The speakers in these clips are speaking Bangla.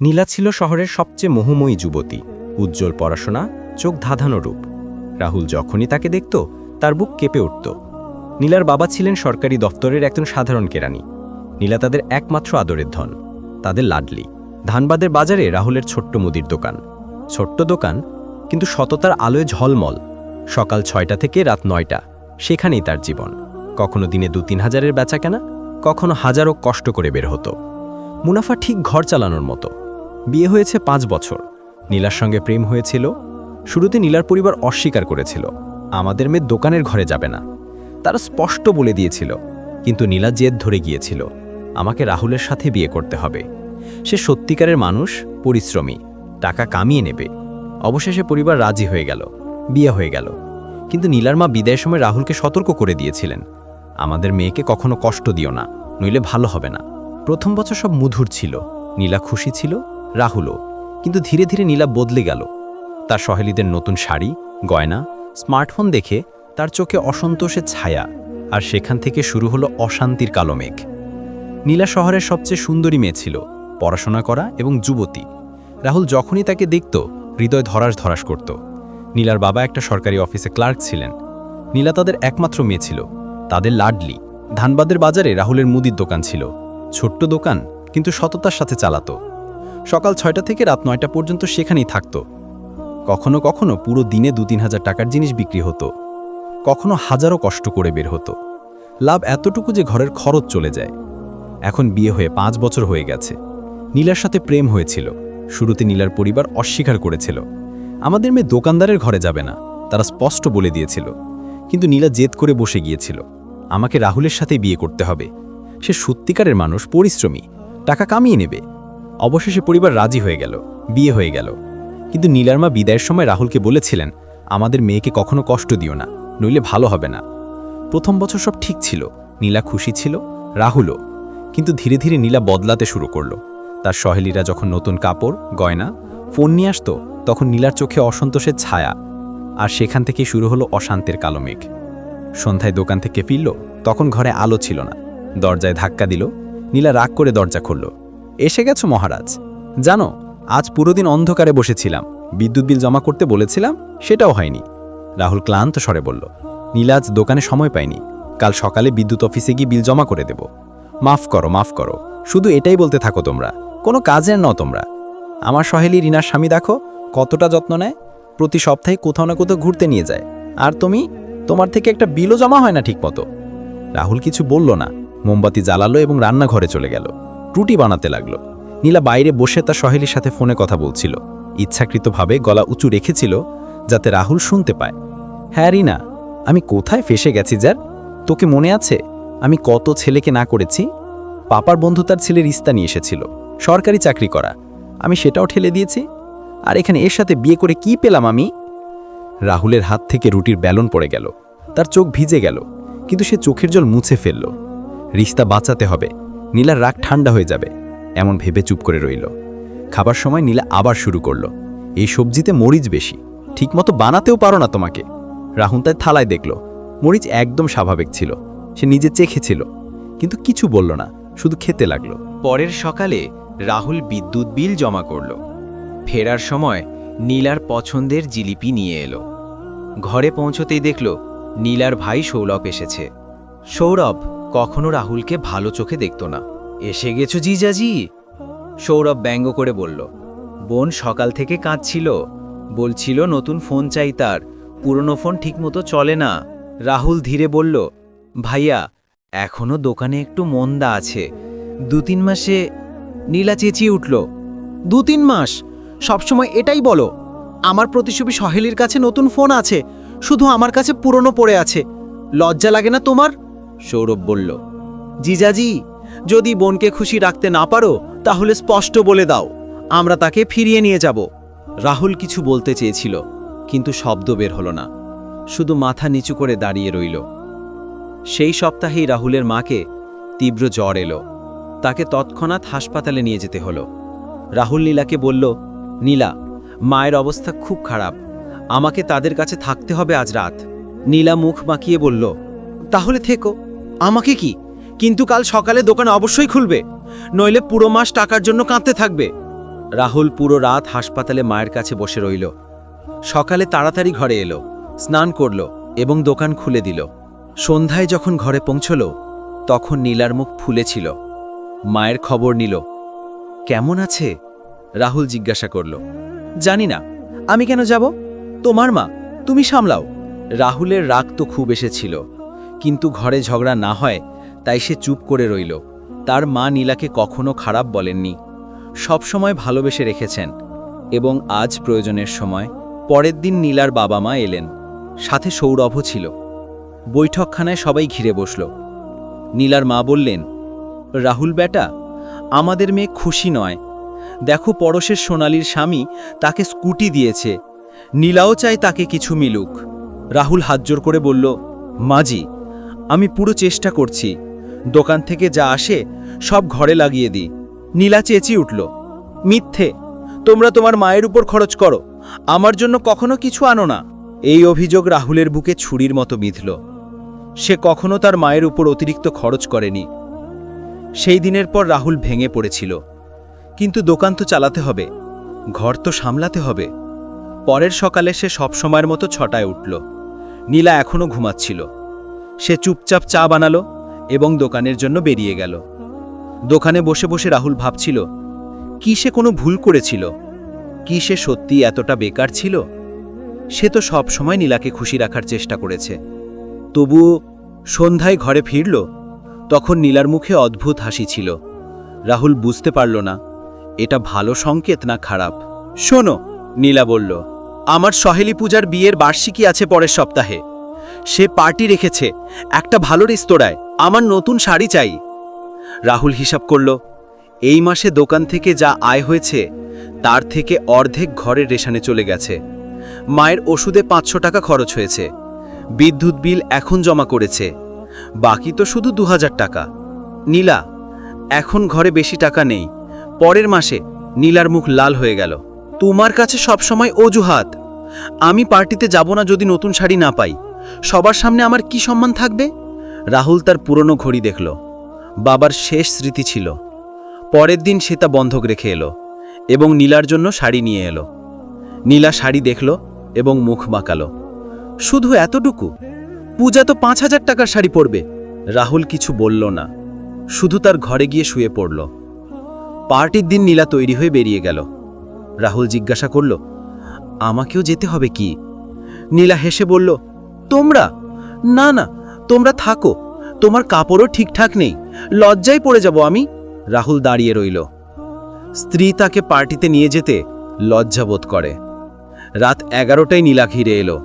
নীলা ছিল শহরের সবচেয়ে মোহময়ী যুবতী, উজ্জ্বল পড়াশোনা, চোখ ধাঁধানো রূপ। রাহুল যখনই তাকে দেখত, তার বুক কেঁপে উঠত। নীলার বাবা ছিলেন সরকারি দফতরের একজন সাধারণ কেরানি। নীলা তাদের একমাত্র আদরের ধন, তাদের লাডলি। ধানবাদের বাজারে রাহুলের ছোট্ট মুদির দোকান। ছোট্ট দোকান, কিন্তু সততার আলোয় ঝলমল। সকাল ছয়টা থেকে রাত নয়টা, সেখানেই তার জীবন। কখনো দিনে দু তিন হাজারের বেচাকেনা, কখনো হাজারো কষ্ট করে বের হতো। মুনাফা ঠিক ঘর চালানোর মতো। বিয়ে হয়েছে পাঁচ বছর। নীলার সঙ্গে প্রেম হয়েছিল। শুরুতে নীলার পরিবার অস্বীকার করেছিল। আমাদের মেয়ে দোকানের ঘরে যাবে না। তারা স্পষ্ট বলে দিয়েছিল। কিন্তু নীলা জেদ ধরে গিয়েছিল। আমাকে রাহুলের সাথে বিয়ে করতে হবে। সে সত্যিকারের মানুষ, পরিশ্রমী। টাকা কামিয়ে নেবে। অবশেষে পরিবার রাজি হয়ে গেল। বিয়ে হয়ে গেল। কিন্তু নীলার মা বিদায়ের সময় রাহুলকে সতর্ক করে দিয়েছিলেন। আমাদের মেয়েকে কখনো কষ্ট দিও না, নইলে ভালো হবে না। প্রথম বছর সব মধুর ছিল। নীলা খুশি ছিল। রাহুলও। কিন্তু ধীরে ধীরে নীলা বদলে গেল। তার সহেলিদের নতুন শাড়ি, গয়না, স্মার্টফোন দেখে তার চোখে অসন্তোষের ছায়া, আর সেখান থেকে শুরু হলো অশান্তির কালো মেঘ নীলা শহরের সবচেয়ে সুন্দরী মেয়ে ছিল, পড়াশোনা করা এবং যুবতী। রাহুল যখনই তাকে দেখত, হৃদয় ধরাস ধরাস করত। নীলার বাবা একটা সরকারি অফিসে ক্লার্ক ছিলেন। নীলা তাদের একমাত্র মেয়ে ছিল, তাদের লাডলি। ধানবাদের বাজারে রাহুলের মুদির দোকান ছিল। ছোট্ট দোকান, কিন্তু সততার সাথে চালাতো। সকাল ছয়টা থেকে রাত নয়টা পর্যন্ত সেখানেই থাকত। কখনো কখনো পুরো দিনে দু তিন হাজার টাকার জিনিস বিক্রি হতো। কখনো হাজারো কষ্ট করে বের হতো। লাভ এতটুকু যে ঘরের খরচ চলে যায়। এখন বিয়ে হয়ে পাঁচ বছর হয়ে গেছে। নীলার সাথে প্রেম হয়েছিল। শুরুতে নীলার পরিবার অস্বীকার করেছিল। আমাদের মেয়ে দোকানদারের ঘরে যাবে না, তারা স্পষ্ট বলে দিয়েছিল। কিন্তু নীলা জেদ করে বসে গিয়েছিল। আমাকে রাহুলের সাথে বিয়ে করতে হবে। সে সত্যিকারের মানুষ, পরিশ্রমী। টাকা কামিয়ে নেবে। অবশেষে পরিবার রাজি হয়ে গেল, বিয়ে হয়ে গেল। কিন্তু নীলার মা বিদায়ের সময় রাহুলকে বলেছিলেন, আমাদের মেয়েকে কখনো কষ্ট দিও না, নইলে ভালো হবে না। প্রথম বছর সব ঠিক ছিল, নীলা খুশি ছিল, রাহুলও। কিন্তু ধীরে ধীরে নীলা বদলাতে শুরু করল। তার সহেলীরা যখন নতুন কাপড়, গয়না, ফোন নিয়ে আসতো, তখন নীলার চোখে অসন্তোষের ছায়া। আর সেখান থেকে শুরু হলো অশান্তের কালো মেঘ। সন্ধ্যায় দোকান থেকে ফিরল, তখন ঘরে আলো ছিল না। দরজায় ধাক্কা দিল, নীলা রাগ করে দরজা খুলল। এসে গেছো মহারাজ। জানো, আজ পুরো দিন অন্ধকারে বসেছিলাম। বিদ্যুৎ বিল জমা করতে বলেছিলাম, সেটাও হয়নি। রাহুল ক্লান্ত স্বরে বলল নীলাজ দোকানে সময় পায়নি কাল সকালে বিদ্যুৎ অফিসে গিয়ে বিল জমা করে দেব। মাফ করো মাফ করো, শুধু এটাই বলতে থাকো তোমরা। কোনো কাজের নও তোমরা। আমার সহেলি রিনার স্বামী দেখো, কতটা যত্ন নেয়। প্রতি সপ্তাহে কোথাও না কোথাও ঘুরতে নিয়ে যায়। আর তুমি? তোমার থেকে একটা বিলও জমা হয় না ঠিকমতো। রাহুল কিছু বলল না। মোমবাতি জ্বালালো এবং রান্নাঘরে চলে গেল। রুটি বানাতে লাগল। নীলা বাইরে বসে তার সহেলির সাথে ফোনে কথা বলছিল। ইচ্ছাকৃতভাবে গলা উঁচু রেখেছিল যাতে রাহুল শুনতে পায়। হ্যাঁ রিনা, আমি কোথায় ফেসে গেছি, যার? তোকে মনে আছে? আমি কত ছেলেকে না করেছি? পাপার বন্ধু তার ছেলের ইস্তা নিয়ে এসেছিল। সরকারি চাকরি করা। আমি সেটাও ঠেলে দিয়েছি। আর এখানে এর সাথে বিয়ে করে কি পেলাম আমি? রাহুলের হাত থেকে রুটির ব্যালন পড়ে গেল। তার চোখ ভিজে গেল, কিন্তু সে চোখের জল মুছে ফেলল। রিস্তা বাঁচাতে হবে। নীলার রাগ ঠান্ডা হয়ে যাবে, এমন ভেবে চুপ করে রইল। খাবার সময় নীলা আবার শুরু করল। এই সবজিতে মরিচ বেশি, ঠিকমতো বানাতেও পারো না তোমাকে। রাহুল তার থালায় দেখল, মরিচ একদম স্বাভাবিক ছিল, সে নিজে চেখেছিল কিন্তু কিছু বলল না, শুধু খেতে লাগল। পরের সকালে রাহুল বিদ্যুৎ বিল জমা করল। ফেরার সময় নীলার পছন্দের জিলিপি নিয়ে এলো। ঘরে পৌঁছতেই দেখল, নীলার ভাই সৌরভ এসেছে। সৌরভ কখনো রাহুলকে ভালো চোখে দেখত না। এসে গেছো জিজাজি? সৌরভ ব্যঙ্গ করে বলল, বোন সকাল থেকে কাঁদছিল। বলছিল নতুন ফোন চাই তার। পুরনো ফোন ঠিকমতো চলে না। রাহুল ধীরে বলল, ভাইয়া, এখনও দোকানে একটু মন্দা আছে। দু তিন মাসে নীলা চেঁচিয়ে উঠল, দু তিন মাস? সবসময় এটাই বলো। আমার প্রতিশোভী সহেলির কাছে নতুন ফোন আছে। শুধু আমার কাছে পুরনো পড়ে আছে। লজ্জা লাগে না তোমার? সৌরভ বলল, জিজাজি, যদি বোনকে খুশি রাখতে না পারো, তাহলে স্পষ্ট বলে দাও। আমরা তাকে ফিরিয়ে নিয়ে যাব। রাহুল কিছু বলতে চেয়েছিল, কিন্তু শব্দ বের হলো না। শুধু মাথা নিচু করে দাঁড়িয়ে রইল। সেই সপ্তাহেই রাহুলের মাকে তীব্র জ্বর এলো। তাকে তৎক্ষণাৎ হাসপাতালে নিয়ে যেতে হলো। রাহুল নীলাকে বলল, নীলা, মায়ের অবস্থা খুব খারাপ। আমাকে তাদের কাছে থাকতে হবে আজ রাত। নীলা মুখ মাখিয়ে বলল, তাহলে থেকো। আমাকে কি? কিন্তু কাল সকালে দোকান অবশ্যই খুলবে। নইলে পুরো মাস টাকার জন্য কাঁদতে থাকবে। রাহুল পুরো রাত হাসপাতালে মায়ের কাছে বসে রইল। সকালে তাড়াতাড়ি ঘরে এলো, স্নান করল এবং দোকান খুলে দিল। সন্ধ্যায় যখন ঘরে পৌঁছল, তখন নীলার মুখ ফুলেছিল মায়ের খবর নিল, কেমন আছে? রাহুল জিজ্ঞাসা করল, জানি না। আমি কেন যাব? তোমার মা, তুমি সামলাও। রাহুলের রাগ তো খুব এসেছিল। কিন্তু ঘরে ঝগড়া না হয়, তাই সে চুপ করে রইল। তার মা নীলাকে কখনো খারাপ বলেননি। সবসময় ভালোবেসে রেখেছেন এবং আজ প্রয়োজনের সময় পরের দিন নীলার বাবা মা এলেন। সাথে সৌরভও ছিল। বৈঠকখানায় সবাই ঘিরে বসল। নীলার মা বললেন, রাহুল বেটা, আমাদের মেয়ে খুশি নয়। দেখো পরশের সোনালির স্বামী তাকে স্কুটি দিয়েছে। নীলাও চায় তাকে কিছু মিলুক। রাহুল হাতজোর করে বলল, মাজি আমি পুরো চেষ্টা করছি। দোকান থেকে যা আসে, সব ঘরে লাগিয়ে দিই। নীলা চেঁচিয়ে উঠল, মিথ্যে, তোমরা তোমার মায়ের উপর খরচ করো, আমার জন্য কখনো কিছু আনো না। এই অভিযোগ রাহুলের বুকে ছুরির মতো বিঁধল। সে কখনো তার মায়ের উপর অতিরিক্ত খরচ করেনি। সেই দিনের পর রাহুল ভেঙে পড়েছিল। কিন্তু দোকান তো চালাতে হবে, ঘর তো সামলাতে হবে। পরের সকালে সে সবসময়ের মতো ছটায় উঠল। নীলা এখনও ঘুমাচ্ছিল। সে চুপচাপ চা বানালো এবং দোকানের জন্য বেরিয়ে গেল। দোকানে বসে বসে রাহুল ভাবছিল, কি সে কোনো ভুল করেছিল? কি সে সত্যি এতটা বেকার ছিল? সে তো সব সময় নীলাকে খুশি রাখার চেষ্টা করেছে। তবু সন্ধ্যায় ঘরে ফিরল, তখন নীলার মুখে অদ্ভুত হাসি ছিল। রাহুল বুঝতে পারল না, এটা ভালো সংকেত না খারাপ? শোনো, নীলা বলল, আমার সহেলি পূজার বিয়ের বার্ষিকী আছে পরের সপ্তাহে। সে পার্টি রেখেছে, একটা ভালো রেস্তোরাঁয়, আমার নতুন শাড়ি চাই। রাহুল হিসাব করল, এই মাসে দোকান থেকে যা আয় হয়েছে, তার থেকে অর্ধেক ঘরের রেশানে চলে গেছে। মায়ের ওষুধে পাঁচশো টাকা খরচ হয়েছে। বিদ্যুৎ বিল এখন জমা করেছে। বাকি তো শুধু দু হাজার টাকা। নীলা, এখন ঘরে বেশি টাকা নেই। পরের মাসে নীলার মুখ লাল হয়ে গেল। তোমার কাছে সবসময় অজুহাত। আমি পার্টিতে যাব না যদি নতুন শাড়ি না পাই। সবার সামনে আমার কি সম্মান থাকবে? রাহুল তার পুরনো ঘড়ি দেখল। বাবার শেষ স্মৃতি ছিল। পরের দিন সে তা বন্ধক রেখে এলো এবং নীলার জন্য শাড়ি নিয়ে এলো। নীলা শাড়ি দেখল এবং মুখ বাঁকালো শুধু এতটুকু? পূজা তো পাঁচ হাজার টাকার শাড়ি পরবে। রাহুল কিছু বলল না। শুধু তার ঘরে গিয়ে শুয়ে পড়ল। পার্টির দিন নীলা তৈরি হয়ে বেরিয়ে গেল। রাহুল জিজ্ঞাসা করল, আমাকেও যেতে হবে কি? নীলা হেসে বলল তোমরা? না না, তোমরা থাকো। তোমার কাপড়ও ঠিকঠাক নেই। লজ্জায় পড়ে যাব আমি। রাহুল দাঁড়িয়ে রইল। স্ত্রী তাকে পার্টিতে নিয়ে যেতে লজ্জাবোধ করে। রাত এগারোটায় নীলা ঘিরে এলো।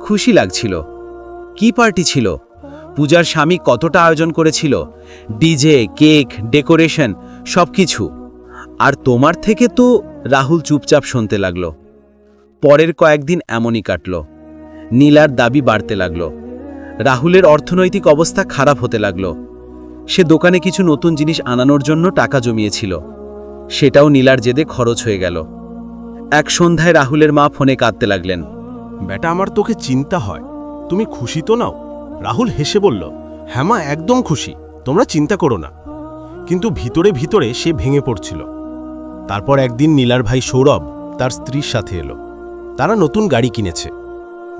খুশি লাগছিল। কি পার্টি ছিল? পূজার স্বামী কতটা আয়োজন করেছিল? ডিজে, কেক, ডেকোরেশন, সবকিছু। আর তোমার থেকে তো রাহুল চুপচাপ শুনতে লাগল। পরের কয়েকদিন এমনই কাটল। নীলার দাবি বাড়তে লাগল। রাহুলের অর্থনৈতিক অবস্থা খারাপ হতে লাগল। সে দোকানে কিছু নতুন জিনিস আনানোর জন্য টাকা জমিয়েছিল। সেটাও নীলার জেদে খরচ হয়ে গেল। এক সন্ধ্যায় রাহুলের মা ফোনে কাঁদতে লাগলেন। বেটা, আমার তোকে চিন্তা হয়। তুমি খুশি তো নাও? রাহুল হেসে বলল হ্যাঁ মা, একদম খুশি। তোমরা চিন্তা করো না। কিন্তু ভিতরে ভিতরে সে ভেঙে পড়ছিল। তারপর একদিন নীলার ভাই সৌরভ তার স্ত্রীর সাথে এলো। তারা নতুন গাড়ি কিনেছে।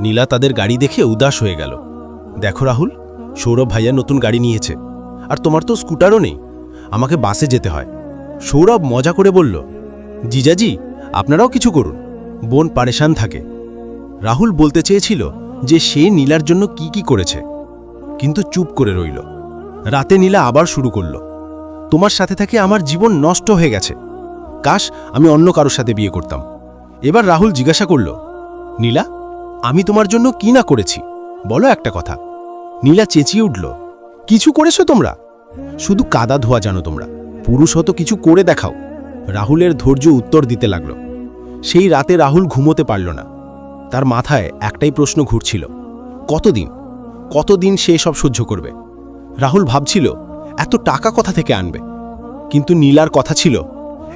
নীলা তাদের গাড়ি দেখে উদাস হয়ে গেল। দেখো রাহুল, সৌরভ ভাইয়া নতুন গাড়ি নিয়েছে। আর তোমার তো স্কুটারও নেই। আমাকে বাসে যেতে হয়। সৌরভ মজা করে বলল, জিজাজি, আপনারাও কিছু করুন। বোন পারেশান থাকে। রাহুল বলতে চেয়েছিল যে সে নীলার জন্য কি কি করেছে। কিন্তু চুপ করে রইল। রাতে নীলা আবার শুরু করল, তোমার সাথে থেকে আমার জীবন নষ্ট হয়ে গেছে। কাশ, আমি অন্য কারোর সাথে বিয়ে করতাম। এবার রাহুল জিজ্ঞাসা করল, নীলা আমি তোমার জন্য কি না করেছি? বলো একটা কথা। নীলা চেঁচিয়ে উঠল, কিছু করেছ তোমরা? শুধু কাদা ধোয়া জানো তোমরা। পুরুষ হতো কিছু করে দেখাও। রাহুলের ধৈর্য উত্তর দিতে লাগল। সেই রাতে রাহুল ঘুমোতে পারল না। তার মাথায় একটাই প্রশ্ন ঘুরছিল, কতদিন? কতদিন সে সব সহ্য করবে? রাহুল ভাবছিল, এত টাকা কথা থেকে আনবে? কিন্তু নীলার কথা ছিল,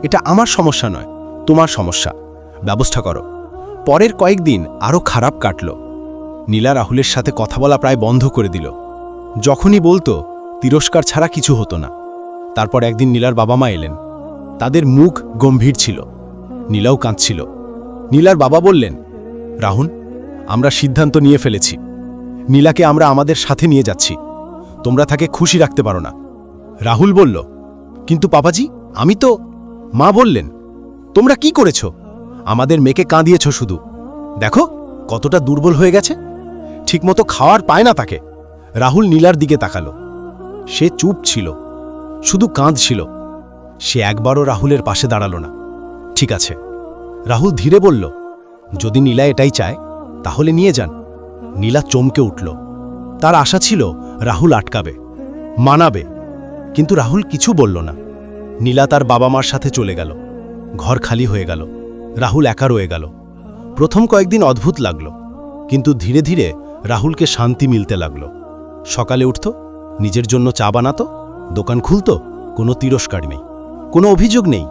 এটা আমার সমস্যা নয়, তোমার সমস্যা। ব্যবস্থা করো। পরের কয়েকদিন আরও খারাপ কাটল। নীলা রাহুলের সাথে কথা বলা প্রায় বন্ধ করে দিল। যখনই বলতো, তিরস্কার ছাড়া কিছু হতো না। তারপর একদিন নীলার বাবা মা এলেন। তাদের মুখ গম্ভীর ছিল। নীলাও কাঁদছিল। নীলার বাবা বললেন, রাহুল, আমরা সিদ্ধান্ত নিয়ে ফেলেছি। নীলাকে আমরা আমাদের সাথে নিয়ে যাচ্ছি। তোমরা তাকে খুশি রাখতে পারো না। রাহুল বলল, কিন্তু পাপাজি, আমি তো মা বললেন, তোমরা কি করেছ? আমাদের মেয়েকে কাঁদিয়েছ শুধু। দেখো, কতটা দুর্বল হয়ে গেছে। ঠিকমতো খাওয়ার পায় না তাকে। রাহুল নীলার দিকে তাকালো। সে চুপ ছিল। শুধু কাঁদছিল। সে একবারও রাহুলের পাশে দাঁড়াল না। ঠিক আছে। রাহুল ধীরে বলল, যদি নীলা এটাই চায়, তাহলে নিয়ে যান। নীলা চমকে উঠল। তার আশা ছিল রাহুল আটকাবে, মানাবে। কিন্তু রাহুল কিছু বলল না। নীলা তার বাবা মার সাথে চলে গেল। ঘর খালি হয়ে গেল। রাহুল একা রয়ে গেল। প্রথম কয়েকদিন অদ্ভুত লাগল, কিন্তু ধীরে ধীরে রাহুলকে শান্তি মিলতে লাগল। সকালে উঠত, নিজের জন্য চা বানাতো, দোকান খুলত, কোনো তিরস্কার নেই, কোনো অভিযোগ নেই।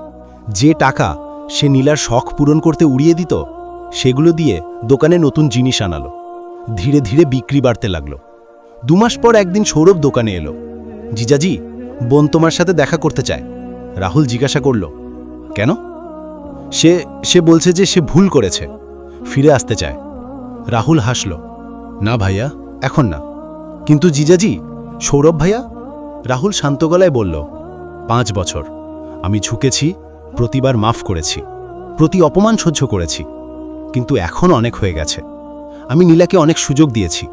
যে টাকা সে নীলার শখ পূরণ করতে উড়িয়ে দিত, সেগুলো দিয়ে দোকানে নতুন জিনিস আনালো। ধীরে ধীরে বিক্রি বাড়তে লাগল। দুমাস পর একদিন সৌরভ দোকানে এলো। জিজাজি, বোন তোমার সাথে দেখা করতে চায়। রাহুল জিজ্ঞাসা করল, কেন? সে সে বলছে যে সে ভুল করেছে। ফিরে আসতে চায়। রাহুল হাসল। না ভাইয়া, এখন না। কিন্তু জিজাজি, সৌরভ ভাইয়া? রাহুল শান্ত গলায় বলল, পাঁচ বছর। আমি ঝুঁকেছি, প্রতিবার মাফ করেছি, প্রতি অপমান সহ্য করেছি, কিন্তু এখন অনেক হয়ে গেছে। আমি নীলাকে অনেক সুযোগ দিয়েছি।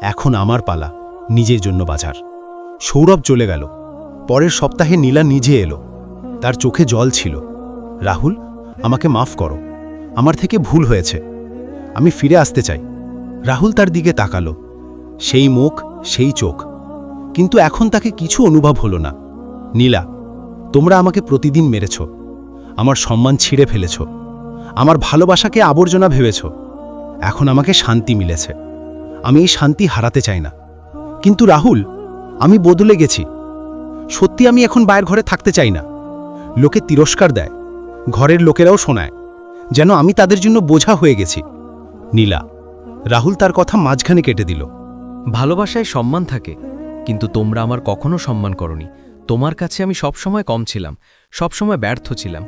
এখন আমার পালা, নিজের জন্য বাজার। সৌরভ চলে গেল। পরের সপ্তাহে নীলা নিজে এলো। তার চোখে জল ছিল। রাহুল আমাকে মাফ করো। আমার থেকে ভুল হয়েছে। আমি ফিরে আসতে চাই। রাহুল তার দিকে তাকালো। সেই মুখ, সেই চোখ। কিন্তু এখন তাকে কিছু অনুভব হলো না। নীলা, তোমরা আমাকে প্রতিদিন মেরেছ। আমার সম্মান ছিঁড়ে ফেলেছ। আমার ভালোবাসাকে আবর্জনা ভেবেছ। এখন আমাকে শান্তি মিলেছে। আমি এই শান্তি হারাতে চাই না। কিন্তু রাহুল, আমি বদলে গেছি। সত্যি আমি এখন বাইরের ঘরে থাকতে চাই না। লোকে তিরস্কার দেয়। ঘরের লোকেরাও শোনায়, যেন আমি তাদের জন্য বোঝা হয়ে গেছি। নীলা, রাহুল তার কথা মাঝখানে কেটে দিল। ভালোবাসায় সম্মান থাকে, কিন্তু তোমরা আমার কখনো সম্মান করনি। তোমার কাছে আমি সবসময় কম ছিলাম, সবসময় ব্যর্থ ছিলাম।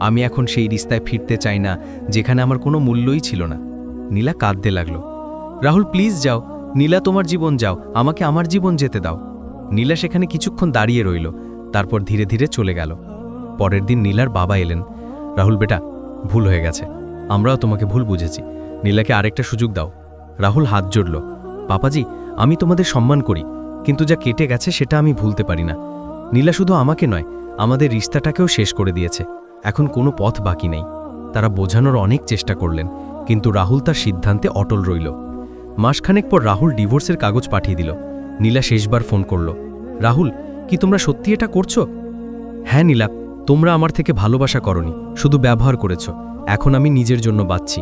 আমি এখন সেই রিস্তায় ফিরতে চাই না, যেখানে আমার কোনো মূল্যই ছিল না। নীলা কাঁদতে লাগল। রাহুল, প্লিজ যাও। নীলা, তোমার জীবন যাও। আমাকে আমার জীবন যেতে দাও। নীলা সেখানে কিছুক্ষণ দাঁড়িয়ে রইল, তারপর ধীরে ধীরে চলে গেল। পরের দিন নীলার বাবা এলেন। রাহুল, বেটা, ভুল হয়ে গেছে। আমরাও তোমাকে ভুল বুঝেছি। নীলাকে আরেকটা সুযোগ দাও। রাহুল হাত জড়ল। পাপাজি, আমি তোমাদের সম্মান করি, কিন্তু যা কেটে গেছে সেটা আমি ভুলতে পারি না। নীলা শুধু আমাকে নয়, আমাদের রিস্তাটাকেও শেষ করে দিয়েছে। এখন কোনো পথ বাকি নেই। তারা বোঝানোর অনেক চেষ্টা করলেন, কিন্তু রাহুল তার সিদ্ধান্তে অটল রইল। মাসখানেক পর রাহুল ডিভোর্সের কাগজ পাঠিয়ে দিল। নীলা শেষবার ফোন করল, রাহুল, কি তোমরা সত্যি এটা করছ? হ্যাঁ নীলা তোমরা আমার থেকে ভালোবাসা করনি, শুধু ব্যবহার করেছ, এখন আমি নিজের জন্য বাঁচছি।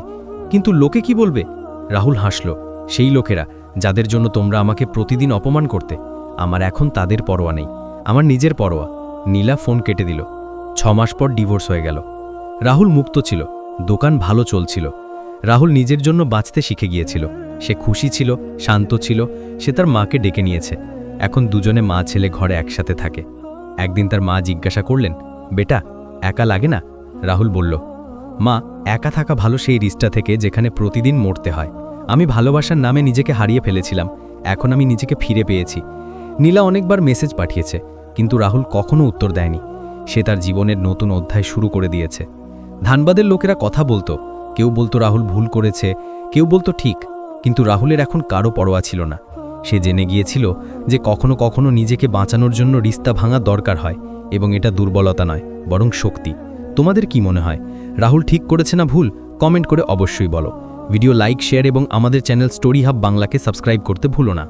কিন্তু লোকে কি বলবে? রাহুল হাসল, সেই লোকেরা, যাদের জন্য তোমরা আমাকে প্রতিদিন অপমান করতে, আমার এখন তাদের পরোয়া নেই, আমার নিজের পরোয়া। নীলা ফোন কেটে দিল, ছ মাস পর ডিভোর্স হয়ে গেল। রাহুল মুক্ত ছিল, দোকান ভালো চলছিল। রাহুল নিজের জন্য বাঁচতে শিখে গিয়েছিল, সে খুশি ছিল, শান্ত ছিল, সে তার মাকে ডেকে নিয়েছে। এখন দুজনে মা ছেলে ঘরে একসাথে থাকে। একদিন তার মা জিজ্ঞাসা করলেন বেটা, একা লাগে না? রাহুল বলল, মা, একা থাকা ভালো সেই রিস্টা থেকে যেখানে প্রতিদিন মরতে হয়। আমি ভালোবাসার নামে নিজেকে হারিয়ে ফেলেছিলাম, এখন আমি নিজেকে ফিরে পেয়েছি। নীলা অনেকবার মেসেজ পাঠিয়েছে, কিন্তু রাহুল কখনো উত্তর দেয়নি। সে তার জীবনের নতুন অধ্যায় শুরু করে দিয়েছে। ধানবাদের লোকেরা কথা বলতো, কেউ বলতো রাহুল ভুল করেছে, কেউ বলতো ঠিক, কিন্তু রাহুলের এখন কারও পরোয়া ছিল না। সে জেনে গিয়েছিল যে কখনো কখনো নিজেকে বাঁচানোর জন্য রিস্তা ভাঙা দরকার হয়। এবং এটা দুর্বলতা নয়, বরং শক্তি। তোমাদের কি মনে হয়? রাহুল ঠিক করেছে না ভুল? কমেন্ট করে অবশ্যই বলো। ভিডিও লাইক, শেয়ার এবং আমাদের চ্যানেল স্টোরি হাব বাংলাকে সাবস্ক্রাইব করতে ভুলো না।